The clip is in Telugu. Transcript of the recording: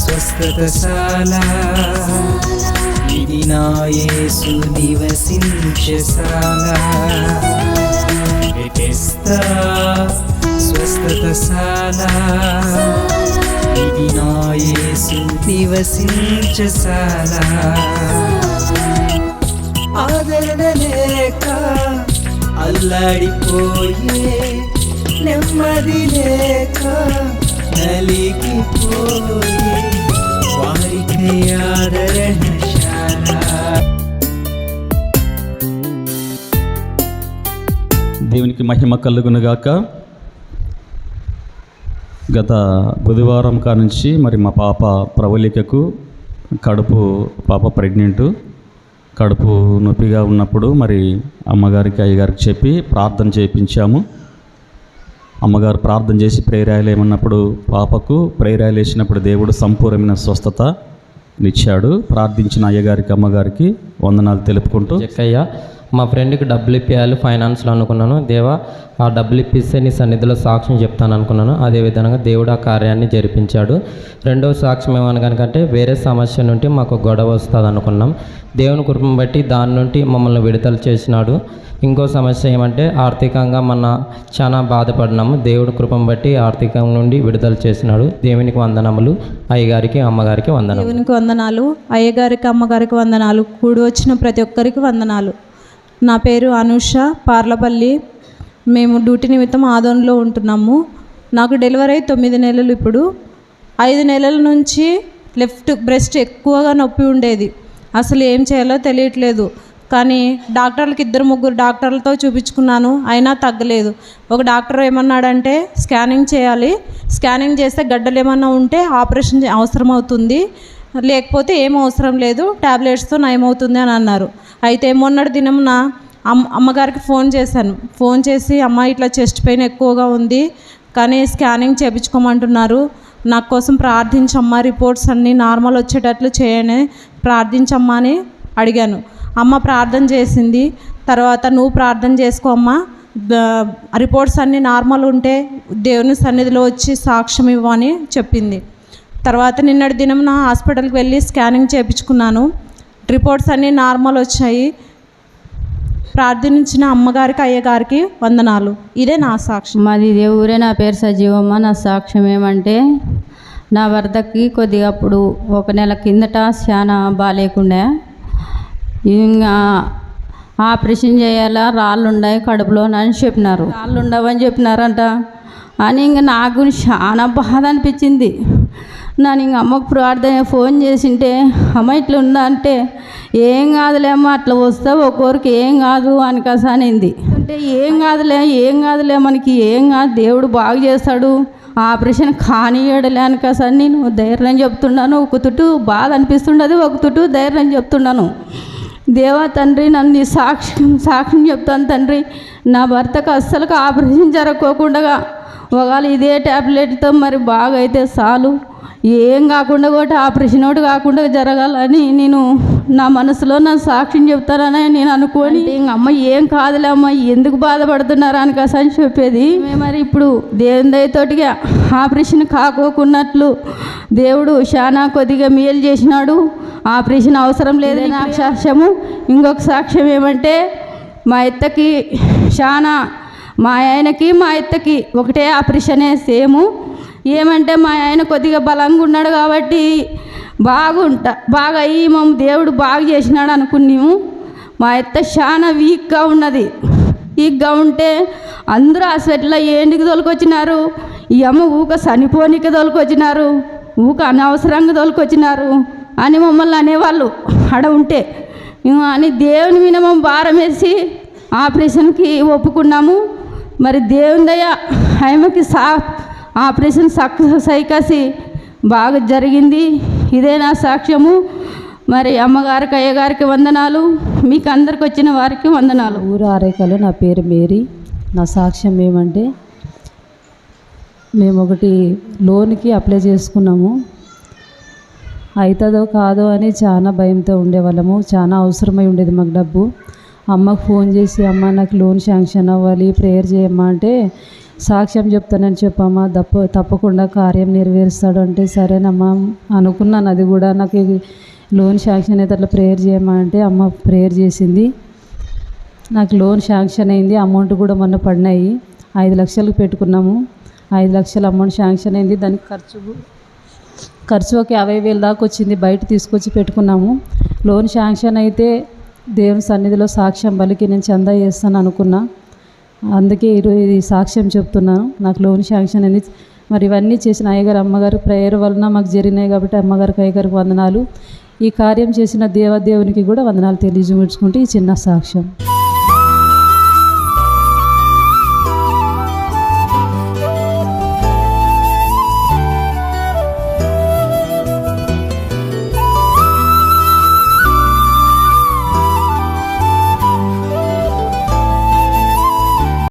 స్వస్థతశాల. ఇది నా యేసు నివసించశాల స్వస్థతశాల. ఇది నా యేసు నివసించశాల ఆదరణ లేక అల్లాడిపోయే నెమ్మది లేక నలిగిపోయే వారికి ఆదరణశాల దేవునికి మహిమ కలుగునుగాక. గత బుధవారం కానుంచి మరి మా పాప ప్రవళికకు కడుపు పాప ప్రెగ్నెంట్ కడుపు నొప్పిగా ఉన్నప్పుడు మరి అమ్మగారికి అయ్యగారికి చెప్పి ప్రార్థన చేయించాము. అమ్మగారు ప్రార్థన చేసి ప్రేరాయలు ఏమన్నప్పుడు పాపకు ప్రేరాయలు వేసినప్పుడు దేవుడు సంపూర్ణమైన స్వస్థత ఇచ్చాడు ప్రార్థించిన అయ్యగారికి అమ్మగారికి వందనాలు తెలుపుకుంటూ చెక్కయ్య మా ఫ్రెండ్కి డబ్బులు ఇప్పించాలి ఫైనాన్స్లో అనుకున్నాను. దేవా ఆ డబ్బులు ఇప్పిస్తే నీ సన్నిధిలో సాక్ష్యం చెప్తాను అనుకున్నాను. అదేవిధంగా దేవుడు ఆ కార్యాన్ని జరిపించాడు. రెండవ సాక్ష్యం ఏమనగానికంటే వేరే సమస్య నుండి మాకు గొడవ వస్తుంది అనుకున్నాం. దేవుని కృపను బట్టి దాని నుండి మమ్మల్ని విడుదల చేసినాడు. ఇంకో సమస్య ఏమంటే ఆర్థికంగా మన చాలా బాధపడినాము. దేవుడి కృపను బట్టి ఆర్థికం నుండి విడుదల చేసినాడు. దేవునికి వందనములు. అయ్యగారికి అమ్మగారికి వందనాలు దేవునికి వందనాలు. అయ్యగారికి అమ్మగారికి వందనాలు. కూడి వచ్చిన ప్రతి ఒక్కరికి వందనాలు. నా పేరు అనూష పార్లపల్లి. మేము డ్యూటీ నిమిత్తం ఆదోన్లో ఉంటున్నాము. నాకు డెలివరీ అయి తొమ్మిది నెలలు ఇప్పుడు. ఐదు నెలల నుంచి లెఫ్ట్ బ్రెస్ట్ ఎక్కువగా నొప్పి ఉండేది. అసలు ఏం చేయాలో తెలియట్లేదు. కానీ డాక్టర్లకి ఇద్దరు ముగ్గురు డాక్టర్లతో చూపించుకున్నాను. అయినా తగ్గలేదు. ఒక డాక్టర్ ఏమన్నాడంటే స్కానింగ్ చేయాలి. స్కానింగ్ చేస్తే గడ్డలు ఏమన్నా ఉంటే ఆపరేషన్ అవసరం అవుతుంది లేకపోతే ఏం అవసరం లేదు. ట్యాబ్లెట్స్తో నయమవుతుంది అని అన్నారు. అయితే మొన్నటి దినమున అమ్మ అమ్మగారికి ఫోన్ చేశాను. ఫోన్ చేసి అమ్మ ఇట్లా చెస్ట్ పెయిన్ ఎక్కువగా ఉంది. కానీ స్కానింగ్ చేయించుకోమంటున్నారు నా కోసం ప్రార్థించమ్మా. రిపోర్ట్స్ అన్నీ నార్మల్ వచ్చేటట్లు చేయని ప్రార్థించమ్మా అని అడిగాను. అమ్మ ప్రార్థన చేసింది. తర్వాత నువ్వు ప్రార్థన చేసుకో అమ్మా. రిపోర్ట్స్ అన్నీ నార్మల్ ఉంటే దేవుని సన్నిధిలో వచ్చి సాక్ష్యం ఇవ్వని చెప్పింది. తర్వాత నిన్నటి దినం నా హాస్పిటల్కి వెళ్ళి స్కానింగ్ చేయించుకున్నాను. రిపోర్ట్స్ అన్నీ నార్మల్ వచ్చాయి. ప్రార్థించిన అమ్మగారికి అయ్యగారికి వందనాలు. ఇదే నా సాక్ష్యం. మాది ఇదే ఊరే నా పేరు సజీవమ్మ. నా సాక్ష్యం ఏమంటే నా వరదకి కొద్దిగా అప్పుడు ఒక నెల కిందట చాలా బాగాలేకుండా ఇంకా ఆపరేషన్ చేయాలా రాళ్ళు ఉన్నాయి కడుపులో అని చెప్పినారు. రాళ్ళు ఉండవని చెప్పినారంట. అని ఇంక నాకు చాలా బాధ అనిపించింది. నన్ను ఇంక అమ్మకు ప్రార్థన ఫోన్ చేసింటే అమ్మ ఇట్లా ఉందా అంటే ఏం కాదులే అమ్మ అట్లా వస్తే ఒక్కొరికి ఏం కాదు అని కసానింది అంటే ఏం కాదులే ఏం కాదులే మనకి ఏం కాదు దేవుడు బాగు చేస్తాడు ఆపరేషన్ కానియడలే అని కసాని నేను ధైర్యం చెప్తున్నాను. ఒక తుట్టు బాధ అనిపిస్తుండదు ఒక తుట్టు ధైర్యం చెప్తున్నాను. దేవా తండ్రి నన్ను నీ సాక్ష్యం సాక్ష్యం చెప్తాను తండ్రి నా భర్తకు అస్సలు ఆపరేషన్ జరగకోకుండా ఒకవేళ ఇదే ట్యాబ్లెట్తో మరి బాగా అయితే చాలు. ఏం కాకుండా కూడా ఆపరేషన్ ఒకటి కాకుండా జరగాలని నేను నా మనసులో నా సాక్ష్యం చెప్తానని నేను అనుకోని. ఇంక అమ్మ ఏం కాదులే అమ్మ ఎందుకు బాధపడుతున్నారు అని కాస అని చెప్పేది. మరి ఇప్పుడు దేవుని దయతోటిగా ఆపరేషన్ కాకోకున్నట్లు దేవుడు చాలా కొద్దిగా మేలు చేసినాడు. ఆపరేషన్ అవసరం లేదు నా సాక్ష్యము. ఇంకొక సాక్ష్యం ఏమంటే మా ఎత్తకి చాలా మా ఆయనకి మా ఎత్తకి ఒకటే ఆపరేషనే సేము. ఏమంటే మా ఆయన కొద్దిగా బలంగా ఉన్నాడు కాబట్టి బాగుంటా బాగా అయ్యి మమ్మ దేవుడు బాగా చేసినాడు అనుకున్నాము. మా అత్త చాలా వీక్గా ఉన్నది. వీక్గా ఉంటే అందరూ హాస్పిటల్లో ఏంటికి తోలుకొచ్చినారు? ఈ అమ్మ ఊక చనిపోనికి తోలుకొచ్చినారు ఊక అనవసరంగా తోలుకొచ్చినారు అని మమ్మల్ని అనేవాళ్ళు ఆడ ఉంటే. అని దేవుని మీద మేము భారం వేసి ఆపరేషన్కి ఒప్పుకున్నాము. మరి దేవుని దయ ఆయమకి సా ఆపరేషన్ సక్సెస్ సైకసి బాగా జరిగింది. ఇదే నా సాక్ష్యము. మరి అమ్మగారికి అయ్యగారికి వందనాలు. మీకు అందరికి వచ్చిన వారికి వందనాలు. ఊరు ఆరేకలు నా పేరు మేరీ. నా సాక్ష్యం ఏమంటే మేము ఒకటి లోన్కి అప్లై చేసుకున్నాము. అవుతుందో కాదో అని చాలా భయంతో ఉండేవాళ్ళము. చాలా అవసరమై ఉండేది మాకు డబ్బు. అమ్మకు ఫోన్ చేసి అమ్మ నాకు లోన్ శాంక్షన్ అవ్వాలి ప్రేయర్ చేయమ్మా అంటే సాక్ష్యం చెప్తానని చెప్పమ్మా తప్ప తప్పకుండా కార్యం నెరవేరుస్తాడు అంటే సరేనమ్మా అనుకున్నాను అది కూడా. నాకు లోన్ శాంక్షన్ అయితే అట్లా ప్రేయర్ చేయమ్మా అంటే అమ్మ ప్రేయర్ చేసింది. నాకు లోన్ శాంక్షన్ అయింది అమౌంట్ కూడా మొన్న పడినాయి. ఐదు లక్షలు పెట్టుకున్నాము. ఐదు లక్షల అమౌంట్ శాంక్షన్ అయింది. దానికి ఖర్చు ఖర్చు ఒక యాభై వేలు దాకా వచ్చింది. బయట తీసుకొచ్చి పెట్టుకున్నాము. లోన్ శాంక్షన్ అయితే దేవుని సన్నిధిలో సాక్ష్యం బలికి నేను చందా చేస్తాను అనుకున్నా. అందుకే ఈరోజు ఇది సాక్ష్యం చెప్తున్నాను. నాకు లోన్ శాంక్షన్ అయింది. మరి ఇవన్నీ చేసిన అయ్యగారు అమ్మగారు ప్రేయర్ వలన మాకు జరిగినాయి కాబట్టి అమ్మగారికి అయ్యగారికి వందనాలు. ఈ కార్యం చేసిన దేవదేవునికి కూడా వందనాలు తెలియజేసుకుంటే ఈ చిన్న సాక్ష్యం.